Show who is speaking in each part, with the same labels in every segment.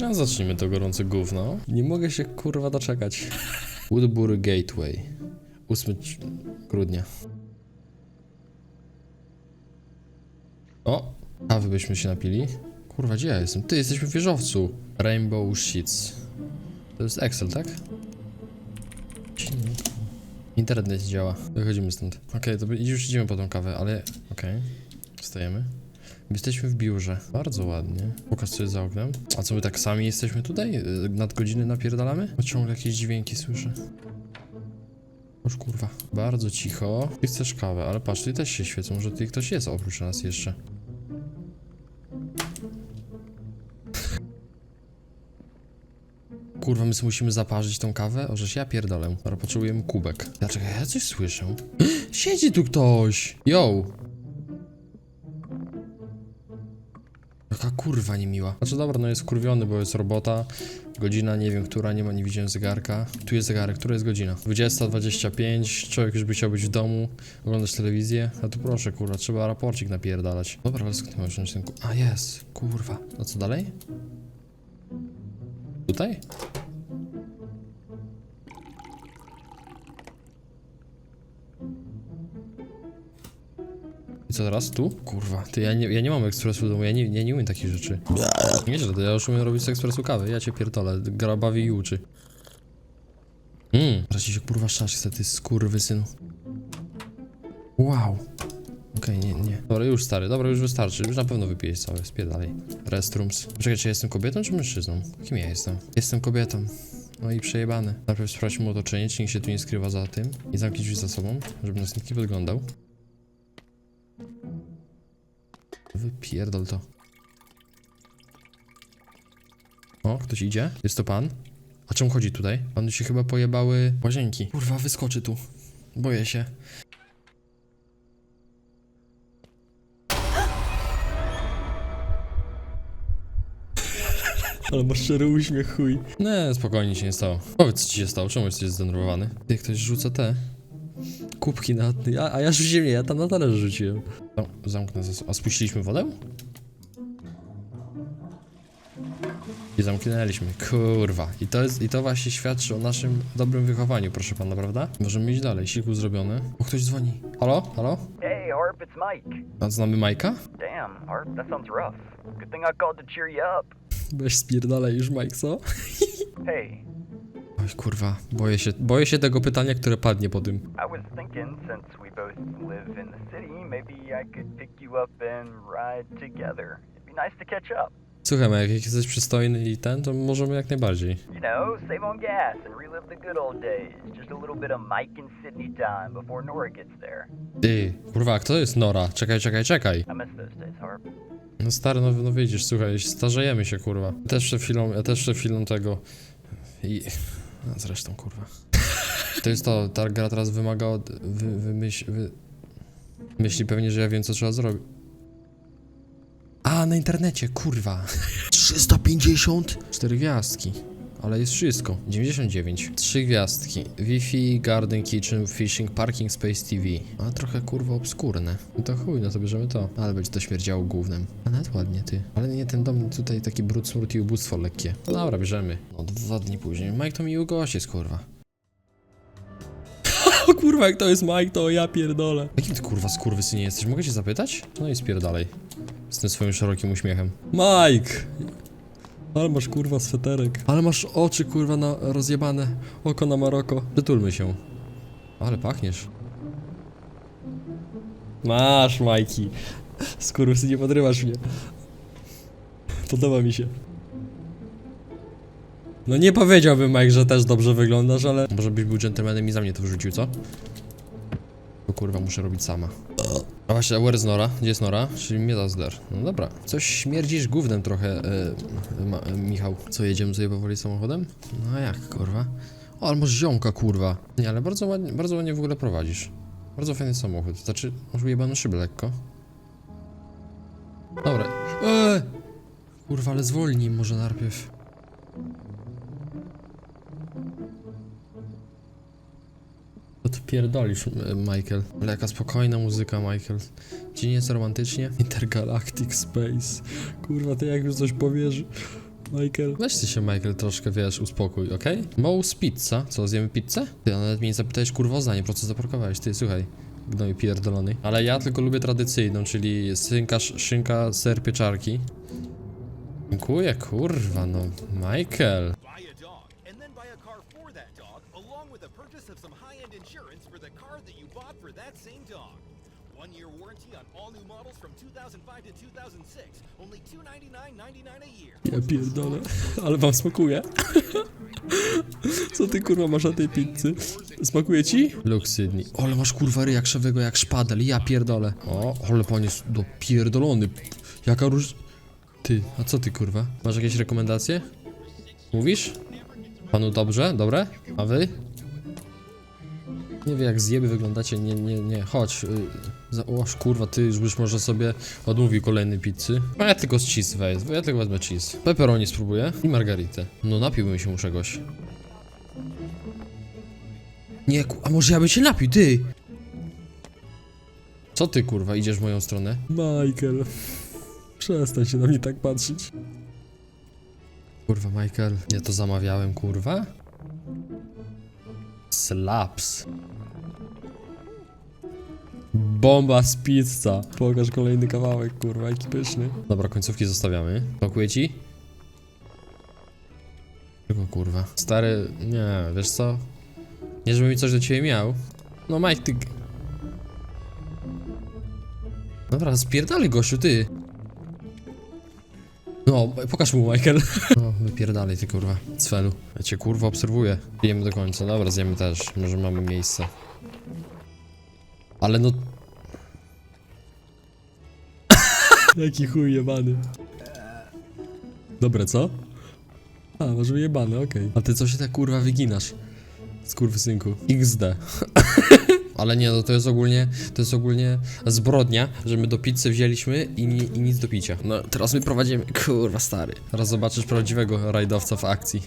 Speaker 1: No zacznijmy to gorące gówno. Nie mogę się kurwa doczekać. Woodbury Gateway. 8 c- grudnia. O! Kawy byśmy się napili. Kurwa, gdzie ja jestem? Ty, jesteśmy w wieżowcu. Rainbow Sheets. To jest Excel, tak? Internet nie działa. Wychodzimy stąd. Okej, to by- już idziemy po tą kawę, ale... Okej. Wstajemy. Jesteśmy w biurze. Bardzo ładnie. Pokaż jest za oknem. A co my tak sami jesteśmy tutaj? Nadgodziny napierdalamy? Bo ciągle jakieś dźwięki słyszę. Już kurwa. Bardzo cicho. Ty chcesz kawę, ale patrz, tutaj też się świecą. Może tutaj ktoś jest oprócz nas jeszcze. Kurwa, my sobie musimy zaparzyć tą kawę? O, żeś ja pierdolę. Dobra, potrzebujemy kubek. Dlaczego ja coś słyszę? Siedzi tu ktoś! Yo! Kurwa niemiła. Znaczy dobra, no jest kurwiony, bo jest robota. Godzina, nie wiem, która, nie ma, nie widziałem zegarka. Tu jest zegarek, która jest godzina? 20.25, człowiek już by chciał być w domu, oglądać telewizję. A tu proszę, kurwa, trzeba raporcik napierdalać. Dobra, ale skąd masz ten ku- A jest, kurwa. A co dalej? Tutaj? Co teraz? Tu? Kurwa, ty, ja nie, ja nie mam ekspresu w domu, ja nie, nie umiem takich rzeczy. Nieźle, to ja już umiem robić z ekspresu kawę, ja cię pierdolę, gra bawi i uczy. Mmm, teraz się kurwa szasz chce, ty skurwysynu. Wow. Okej, nie, nie. Dobra, już stary, dobra, już wystarczy, już na pewno wypijesz całe, spierdalej. Restrooms. Czekaj, czy jestem kobietą, czy mężczyzną? Kim ja jestem? Jestem kobietą. No i przejebane. Najpierw sprawdźmy otoczenie, czy nikt się tu nie skrywa za tym. I zamknij drzwi za sobą, żeby nas nikt nie podglądał. Wypierdol to. O, ktoś idzie? Jest to pan? A czemu chodzi tutaj? Panu się chyba pojebały łazienki. Kurwa, wyskoczy tu. Boję się. Ale masz szczery uśmiech, chuj. Nie, spokojnie się nie stało. Powiedz, co ci się stało, czemu jesteś zdenerwowany? Ty, ktoś rzuca te kubki na... A, a ja rzuciłem nie, ja tam na talerz rzuciłem. No, zamknę zas... A spuściliśmy wodę? I zamknęliśmy, kurwa. I to, jest, I to właśnie świadczy o naszym dobrym wychowaniu, proszę pana, prawda? Możemy iść dalej, siku zrobiony. O, ktoś dzwoni. Halo? Halo?
Speaker 2: Hey, Harp, it's Mike.
Speaker 1: A znamy Majka?
Speaker 2: Damn, Harp, that sounds rough. Good thing I called to cheer you up.
Speaker 1: Weź spierdalaj już, Mike, co?
Speaker 2: Hey,
Speaker 1: Oj, kurwa, boję się, boję się tego pytania, które padnie po tym.
Speaker 2: I was thinking since we both live in the city, maybe I could pick you up and ride together. It'd be nice to catch up.
Speaker 1: Słuchaj, jak jesteś przystojny i ten, to możemy jak najbardziej.
Speaker 2: You know, save on gas and relive the good old days. Just a little bit of Mike and Sydney time before Nora gets there.
Speaker 1: Ty, kurwa, kto jest Nora? Czekaj, czekaj, czekaj.
Speaker 2: I miss those days, Harp.
Speaker 1: No stary, no, no widzisz, słuchaj, starzejemy się, kurwa. Też przed chwilą, ja też przed chwilą tego... I... No, zresztą, kurwa. To jest to, ta gra teraz wymaga od... Wy, wymyśl... Wy... Myśli pewnie, że ja wiem, co trzeba zrobić. A, na internecie, kurwa. 350? Cztery gwiazdki. Ale jest wszystko. 99. Trzy gwiazdki. Wi-Fi, Garden Kitchen, Fishing, Parking Space TV. A trochę kurwa obskurne. No to chuj, no to bierzemy to. Ale będzie to śmierdziało głównym. A nawet ładnie ty. Ale nie ten dom tutaj taki brud, smród i ubóstwo lekkie. No dobra, bierzemy. No dwa dni później. Mike to miły gość jest kurwa. O kurwa, jak to jest Mike, to ja pierdolę. Jakim ty kurwa skurwysynie jesteś? Mogę cię zapytać? No i spierdalej. Z tym swoim szerokim uśmiechem. Mike! Ale masz kurwa sweterek. Ale masz oczy kurwa na rozjebane. Oko na Maroko. Przytulmy się. Ale pachniesz. Masz, Majki. Skurwysy, nie podrywasz mnie. Podoba mi się. No nie powiedziałbym, Mike, że też dobrze wyglądasz, ale... Może byś był gentlemanem i za mnie to wrzucił, co? Bo kurwa, muszę robić sama. A właśnie, a where is Nora? Gdzie jest Nora? Czyli mnie Zder. No dobra. Coś śmierdzisz gównem trochę, e, ma, e, Michał. Co, jedziemy sobie powoli samochodem? No jak, kurwa? O, masz ziomka, kurwa. Nie, ale bardzo ładnie, bardzo ładnie w ogóle prowadzisz. Bardzo fajny samochód. Znaczy, może ujebano szybę lekko. Dobra. Eee! Kurwa, ale zwolnij może najpierw. Co ty pierdolisz, M- Michael? Ale jaka spokojna muzyka, Michael. Ci nie jest romantycznie? Intergalactic Space. Kurwa, ty jak już coś powiesz...
Speaker 3: Michael.
Speaker 1: Weź ty się, Michael, troszkę, wiesz, uspokój, okej? Mouse pizza. Co, zjemy pizzę? Ty, nawet mnie nie zapytałeś, kurwa, o zdanie, po co zaparkowałeś? Ty, słuchaj. Gnoj pierdolony. Ale ja tylko lubię tradycyjną, czyli szynka, szynka, ser, pieczarki. Dziękuję, kurwa, no. Michael.
Speaker 4: buy a dog and then buy a car for that dog, along with a purchase of some high-end insurance for the car that you bought for that same dog. One year warranty on all new models from 2005 to 2006. Only $299.99 a year.
Speaker 3: Ja pierdolę. Ale wam smakuje? Co ty kurwa masz na tej pizzy? Smakuje ci?
Speaker 1: Luke Sydney. Ale masz kurwa ryja krzewego jak szpadel, ja pierdolę. O, ale pan jest dopierdolony. Jaka róż... Ty, a co ty kurwa? Masz jakieś rekomendacje? Mówisz? Panu dobrze? Dobre? A wy? Nie wiem jak zjeby wyglądacie, nie, nie, nie, chodź. Y, za, oż kurwa, ty już byś może sobie odmówił kolejnej pizzy. A ja tylko z cheese wezmę, ja tylko wezmę cheese. Pepperoni spróbuję i margaritę. No napiłbym się mu czegoś. Nie, a może ja bym się napił, ty? Co ty, kurwa, idziesz w moją stronę?
Speaker 3: Michael. Przestań się na mnie tak patrzeć.
Speaker 1: Kurwa, Michael, ja to zamawiałem, kurwa? Slaps.
Speaker 3: Bomba z pizza. Pokaż kolejny kawałek, kurwa, jaki pyszny.
Speaker 1: Dobra, końcówki zostawiamy. Smakuje ci? Tylko kurwa. Stary, nie, wiesz co? Nie, żeby mi coś do ciebie miał. No, Mike, ty... Dobra, spierdalaj, gościu, ty. No, pokaż mu, Michael. No, wypierdalaj, ty kurwa, cfelu. Ja cię kurwa obserwuję. Pijemy do końca, dobra, zjemy też. Może mamy miejsce. Ale no,
Speaker 3: Jaki chuj jebany. Dobre, co? A, masz wyjebane, okej.
Speaker 1: A ty co się tak kurwa wyginasz? Skurwysynku. XD. Ale nie, no to jest ogólnie, to jest ogólnie zbrodnia, że my do pizzy wzięliśmy i, ni, i nic do picia. No teraz my prowadzimy, kurwa stary. Teraz zobaczysz prawdziwego rajdowca w akcji.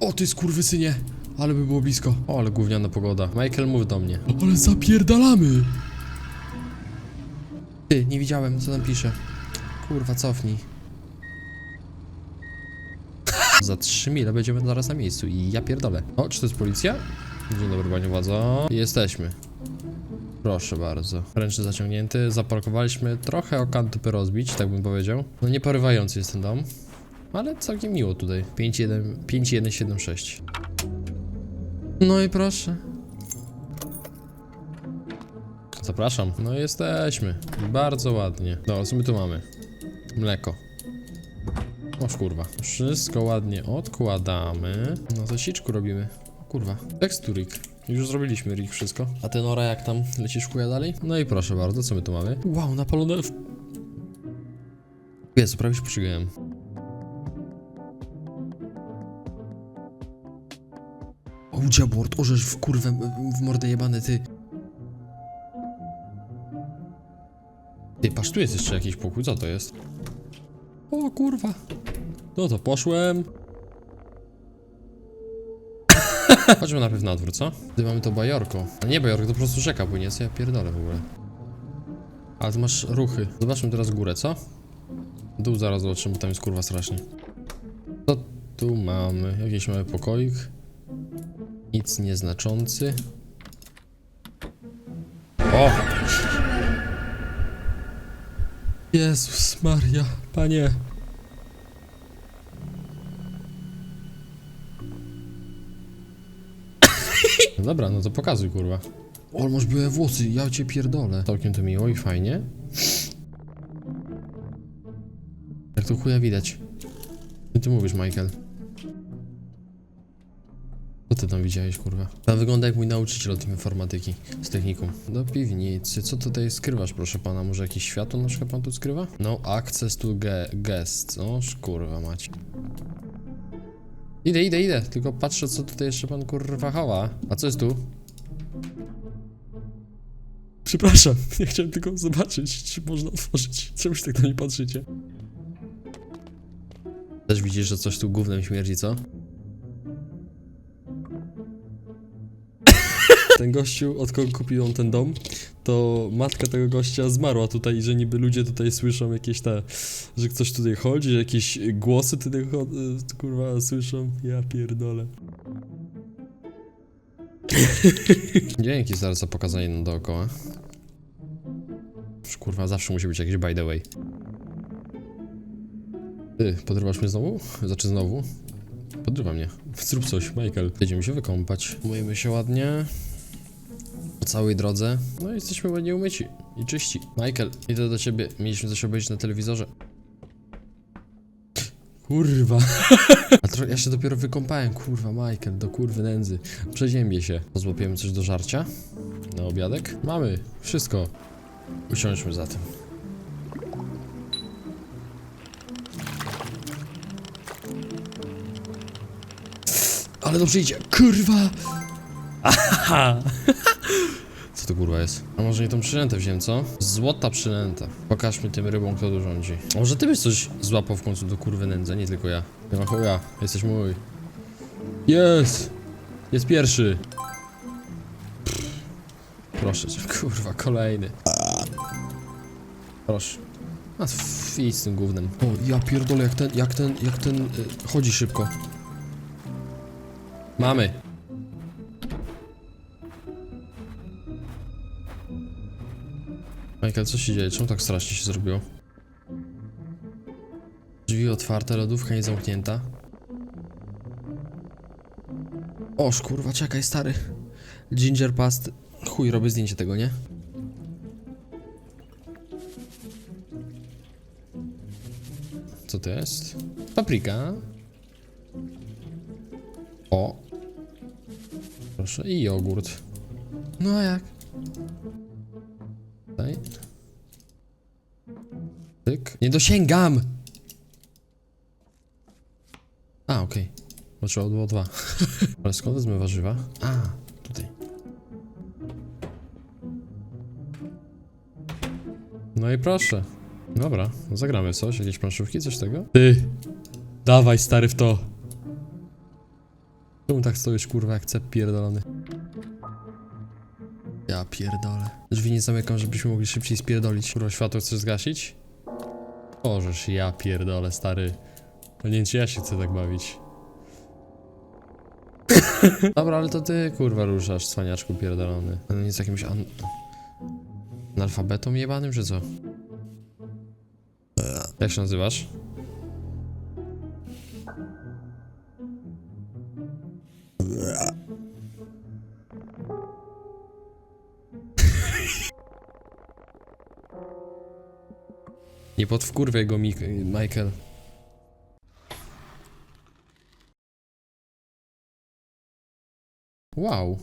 Speaker 1: O ty skurwysynie! Ale by było blisko. O, ale gówniana pogoda. Michael, mów do mnie.
Speaker 3: Ale zapierdalamy!
Speaker 1: Ty, nie widziałem, co tam pisze. Kurwa, cofnij. Za 3 mile będziemy zaraz na miejscu i ja pierdolę. O, czy to jest policja? Dzień dobry, panie władzo. Jesteśmy. Proszę bardzo. Ręczny zaciągnięty. Zaparkowaliśmy trochę o kantupy rozbić, tak bym powiedział. No nie porywający jest ten dom. Ale całkiem miło tutaj. 51 5176. No i proszę. Zapraszam. No jesteśmy. Bardzo ładnie. No, co my tu mamy? Mleko. Oż kurwa. Wszystko ładnie odkładamy. No to siczku robimy. O kurwa. Teksturik. Już zrobiliśmy rig wszystko. A ten ora jak tam? Lecisz kuja dalej? No i proszę bardzo, co my tu mamy? Wow, napalone w... Jezu, prawie się przygałem. O, dziabort, orzesz w kurwę, w mordę jebany, ty. Patrz, tu jest jeszcze jakiś pokój, co to jest? O kurwa. No to poszłem. Chodźmy najpierw na dwór, co? Gdy mamy to bajorko. A nie bajorko, to po prostu rzeka płynie, co ja pierdolę w ogóle. Ale masz ruchy. Zobaczmy teraz górę, co? Dół zaraz zobaczymy, bo tam jest kurwa strasznie. Co tu mamy? Jakiś mały pokoik. Nic nieznaczący. O!
Speaker 3: Jezus Maria, panie.
Speaker 1: No dobra, no to pokazuj, kurwa. O, masz białe włosy, ja cię pierdolę. Całkiem to miło i fajnie. Jak to chuja widać. Co ty mówisz, Michael? Ty tam widziałeś, kurwa? Tam wygląda jak mój nauczyciel od informatyki z technikum. Do piwnicy. Co tutaj skrywasz, proszę pana? Może jakieś światło na przykład pan tu skrywa? No, access to ge guests. Oż kurwa mać. Idę, idę, idę. Tylko patrzę, co tutaj jeszcze pan kurwa chowa. A co jest tu?
Speaker 3: Przepraszam, ja chciałem tylko zobaczyć, czy można otworzyć. Czemuś tak na mnie patrzycie?
Speaker 1: Też widzisz, że coś tu gównem śmierdzi, co?
Speaker 3: Ten gościu, od kogo kupił ten dom, to matka tego gościa zmarła tutaj i że niby ludzie tutaj słyszą jakieś te, że ktoś tutaj chodzi, że jakieś głosy tutaj y, kurwa słyszą. Ja pierdolę.
Speaker 1: Dzięki stary za pokazanie nam dookoła. Kurwa, zawsze musi być jakiś by the way. Ty, podrywasz mnie znowu? Znaczy znowu? Podrywa mnie. Zrób coś, Michael. Jedziemy się wykąpać. Myjemy się ładnie. Całej drodze. No i jesteśmy ładnie umyci i czyści. Michael, idę do ciebie. Mieliśmy coś obejrzeć na telewizorze. Kurwa. A ja się dopiero wykąpałem, kurwa, Michael, do kurwy nędzy. Przeziębię się. Złapiemy coś do żarcia? Na obiadek? Mamy. Wszystko. Usiądźmy zatem. Ale dobrze idzie. Kurwa! Aha! To kurwa jest? A może nie tą przynętę wziąłem, co? Złota przynęta. Pokażmy tym rybom, kto tu rządzi. Może ty byś coś złapał w końcu do kurwy nędzy, nie tylko ja. Nie ma chuja, jesteś mój. Jest! Jest pierwszy. Proszę cię, kurwa, kolejny. Proszę. A fi z tym gównem. O, ja pierdolę, jak ten, jak ten, jak ten y, chodzi szybko. Mamy. Michael, co się dzieje? Czemu tak strasznie się zrobiło? Drzwi otwarte, lodówka nie zamknięta. Oż kurwa, czekaj, stary. Ginger past. Chuj, robię zdjęcie tego, nie? Co to jest? Papryka. O. Proszę, i jogurt. No a jak? Nie dosięgam! A, okej. Bo trzeba było dwa. Ale skąd wezmę warzywa? A, tutaj. No i proszę. Dobra, zagramy coś, jakieś planszówki, coś tego?
Speaker 3: Ty, dawaj stary w to.
Speaker 1: Czemu tak stoisz, kurwa, jak cep pierdolony? Ja pierdolę. Drzwi nie zamykam, żebyśmy mogli szybciej spierdolić. Kurwa, światło chcesz zgasić? Możesz, ja pierdolę, stary. To nie ja się chcę tak bawić. Dobra, ale to ty, kurwa, ruszasz, cwaniaczku pierdolony. On jest jakimś an... analfabetą jebanym, czy co? Jak się nazywasz? Nie podwkurwiaj go, Mik- Michael. Wow.